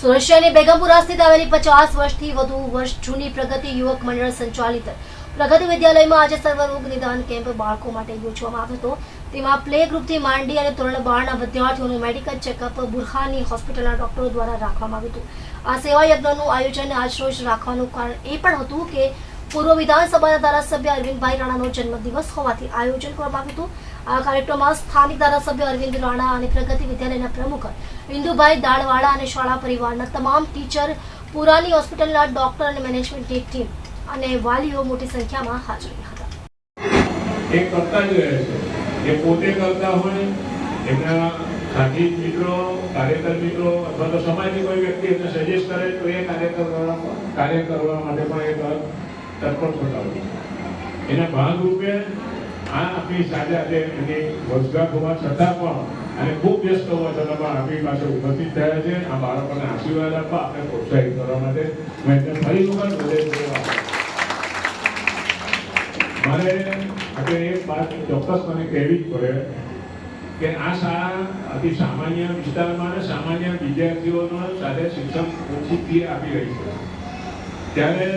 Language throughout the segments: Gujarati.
શહેરની બેગમપુરા સ્થિત આવેલી પચાસ વર્ષથી વધુ વર્ષ જૂની પ્રગતિ યુવક મંડળ સંચાલિત પ્રગતિ વિદ્યાલયમાં આજે સર્વરોગ નિદાન કેમ્પ બાળકો માટે યોજવામાં આવ્યો હતો. તેમાં પ્લે ગ્રુપથી માંડી અને ધોરણ બારના વિદ્યાર્થીઓનું મેડિકલ ચેકઅપ બુરહાની હોસ્પિટલના ડોક્ટરો દ્વારા રાખવામાં આવ્યું હતું. આ સેવા યજ્ઞનું આયોજન આજરોજ રાખવાનું કારણ એ પણ હતું કે પૂર્વ વિધાનસભાના ધારાસભ્ય અરવિંદભાઈ રાણાનો જન્મદિવસ હોવાથી આયોજન કરવામાં આવ્યું હતું. આ કાર્યક્રમમાં સ્થાનિક ધારાસભ્ય અરવિંદ રાણા અને પ્રગતિ વિદ્યાલયના પ્રમુખ ઇન્દુભાઈ દાળવાળા અને શાળા પરિવારના તમામ ટીચર, પુરાની હોસ્પિટલના ડોક્ટર અને મેનેજમેન્ટની ટીમ અને વાલીઓ મોટી સંખ્યામાં હાજર હતા. એ કરતા જ રહે છે. એ પોતે કરતા હોય, એમના સાથી મિત્રો, કાર્યકર મિત્રો, અથવા તો સમાજની કોઈ વ્યક્તિ એમને સજેસ્ટ કરે, તો એ કાર્યકર કાર્ય કરવા માટે પણ એ તત્પર થતા હોય એના ભાગરૂપે આ આપણી સાજા છે અને રોજગાર હોવા છતાં પણ અને ખૂબ વ્યસ્ત હોવા છતાં પણ આપણી પાસે ઉપસ્થિત થયા છે. આ બાળકોને આશીર્વાદ આપવા આપણે પ્રોત્સાહિત કરવા માટે મેં ફરી વખત હૃદયપૂર્વક મારે આપણે એક વાત ચોક્કસપણે કહેવી જ પડે કે આ શાળા અતિ સામાન્ય વિસ્તારમાં અને સામાન્ય વિદ્યાર્થીઓનો સાથે શિક્ષણ ઓછી ફી આપી રહી છે. ત્યારે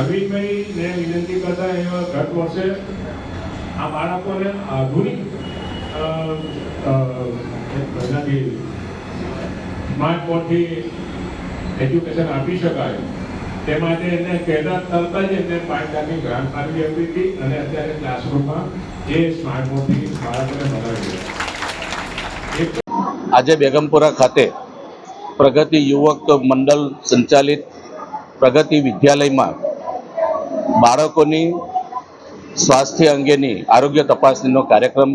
અરવિંદભાઈને વિનંતી કરતા એવા ગત વર્ષે આ બાળકોને આધુનિક એનાથી સ્માર્ટ બોર્ડથી એજ્યુકેશન આપી શકાય. તે માટે એને કહેતા તરત જ એમને પાંચ લાખની ગ્રાન્ટ આપી આપી હતી અને અત્યારે ક્લાસરૂમમાં એ સ્માર્ટ બોર્ડથી બાળકોને ભણાવી આજે બેગમપુરા ખાતે પ્રગતિ યુવક મંડળ સંચાલિત પ્રગતિ વિદ્યાલયમાં બાળકોની સ્વાસ્થ્ય અંગેની આરોગ્ય તપાસણીનો કાર્યક્રમ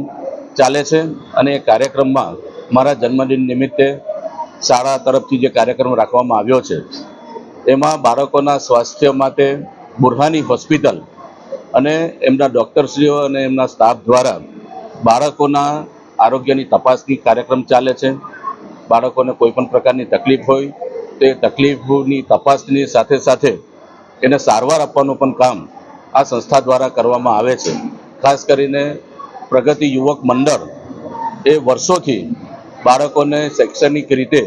ચાલે છે અને એ કાર્યક્રમમાં મારા જન્મદિન નિમિત્તે શાળા તરફથી જે કાર્યક્રમ રાખવામાં આવ્યો છે, એમાં બાળકોના સ્વાસ્થ્ય માટે બુરહાની હોસ્પિટલ અને એમના ડૉક્ટરશ્રીઓ અને એમના સ્ટાફ દ્વારા બાળકોના આરોગ્યની તપાસની કાર્યક્રમ ચાલે છે. બાળકોને કોઈ પણ પ્રકારની તકલીફ હોય, તે તકલીફની તપાસની સાથે સાથે એને સારવાર આપવાનું પણ કામ આ સંસ્થા દ્વારા કરવામાં આવે છે. ખાસ કરીને પ્રગતિ યુવક મંડળ એ વર્ષોથી બાળકોને શૈક્ષણિક રીતે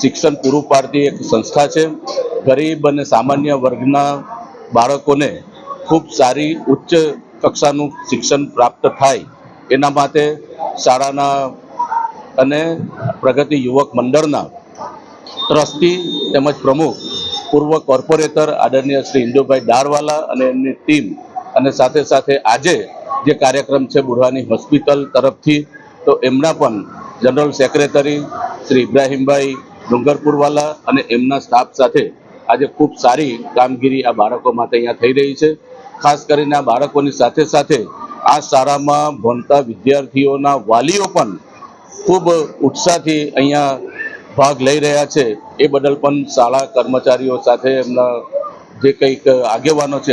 શિક્ષણ પૂરું પાડતી એક સંસ્થા છે. ગરીબ અને સામાન્ય વર્ગના બાળકોને ખૂબ સારી ઉચ્ચ કક્ષાનું શિક્ષણ પ્રાપ્ત થાય એના માટે શાળાના અને પ્રગતિ યુવક મંડળના ટ્રસ્ટી તેમજ પ્રમુખ પૂર્વ કોર્પોરેટર આદરણીય શ્રી ઇન્દુભાઈ દારવાલા અને એમની ટીમ અને સાથે સાથે આજે જે કાર્યક્રમ છે બુરહાની હોસ્પિટલ તરફથી, તો એમના પણ જનરલ સેક્રેટરી શ્રી ઇબ્રાહીમભાઈ ડુંગરપુરવાલા અને એમના સ્ટાફ સાથે આજે ખૂબ સારી કામગીરી આ બાળકો માટે અહીંયા થઈ રહી છે. ખાસ કરીને આ બાળકોની સાથે સાથે આ શાળામાં ભણતા વિદ્યાર્થીઓના વાલીઓ પણ ખૂબ ઉત્સાહથી અહીંયા ભાગ લઈ રહ્યા છે, એ બદલ પણ શાળા કર્મચારીઓ સાથે એમના જે કંઈક આગેવાનો છે